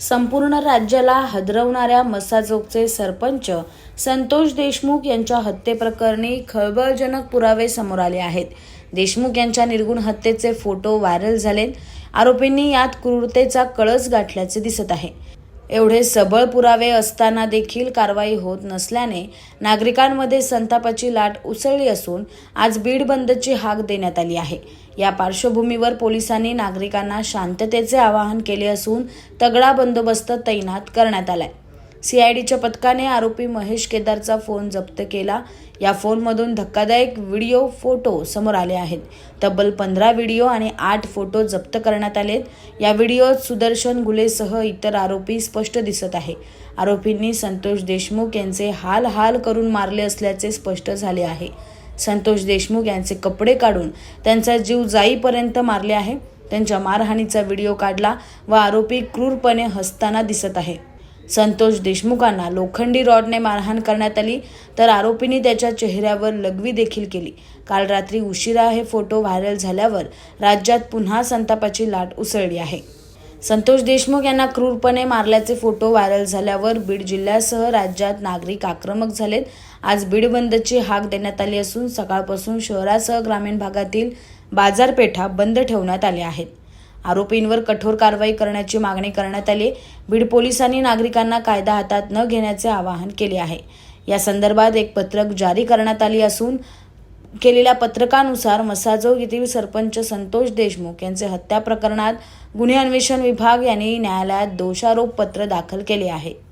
संपूर्ण राज्याला हदरवणाऱ्या मसाजोगचे सरपंच संतोष देशमुख यांच्या हत्येप्रकरणी खळबळजनक पुरावे समोर आले आहेत. देशमुख यांच्या निर्गुण हत्येचे फोटो व्हायरल झालेत. आरोपींनी यात क्रूरतेचा कळस गाठल्याचे दिसत आहे. एवढे सबळ पुरावे असताना देखील कारवाई होत नसल्याने नागरिकांमध्ये संतापाची लाट उसळली असून आज बीड बंदची हाक देण्यात आली आहे. या पार्श्वभूमीवर पोलिसांनी नागरिकांना शांततेचे आवाहन केले असून तगडा बंदोबस्त तैनात करण्यात आलाय. सीआयडीच्या पथकाने आरोपी महेश केदारचा फोन जप्त केला. या फोनमधून धक्कादायक व्हिडिओ फोटो समोर आले आहेत. तब्बल पंधरा व्हिडिओ आणि आठ फोटो जप्त करण्यात आलेत. या व्हिडिओत सुदर्शन गुलेसह इतर आरोपी स्पष्ट दिसत आहे. आरोपींनी संतोष देशमुख यांचे हाल हाल करून मारले असल्याचे स्पष्ट झाले आहे. संतोष देशमुख यांचे कपडे काढून त्यांचा जीव जाईपर्यंत मारले आहे. त्यांच्या मारहाणीचा व्हिडिओ काढला व आरोपी क्रूरपणे हसताना दिसत आहे. संतोष देशमुखांना लोखंडी रॉडने मारहाण करण्यात आली तर आरोपींनी त्याच्या चेहऱ्यावर लघवी देखील केली. काल रात्री उशिरा हे फोटो व्हायरल झाल्यावर राज्यात पुन्हा संतापाची लाट उसळली आहे. संतोष देशमुख यांना क्रूरपणे मारल्याचे फोटो व्हायरल झाल्यावर बीड जिल्ह्यासह राज्यात नागरिक आक्रमक झालेत. आज बीड बंदची हाक देण्यात आली असून सकाळपासून शहरासह ग्रामीण भागातील बाजारपेठा बंद ठेवण्यात आल्या आहेत. आरोपींवर कठोर कारवाई करण्याची मागणी करण्यात आली. बीड पोलिसांनी नागरिकांना कायदा हातात न घेण्याचे आवाहन केले आहे. या संदर्भात एक पत्रक जारी करण्यात आली असून केलेल्या पत्रकानुसार मसाजोग येथील सरपंच संतोष देशमुख यांचे हत्या प्रकरणात गुन्हे अन्वेषण विभाग यांनी न्यायालयात दोषारोप पत्र दाखल केले आहे.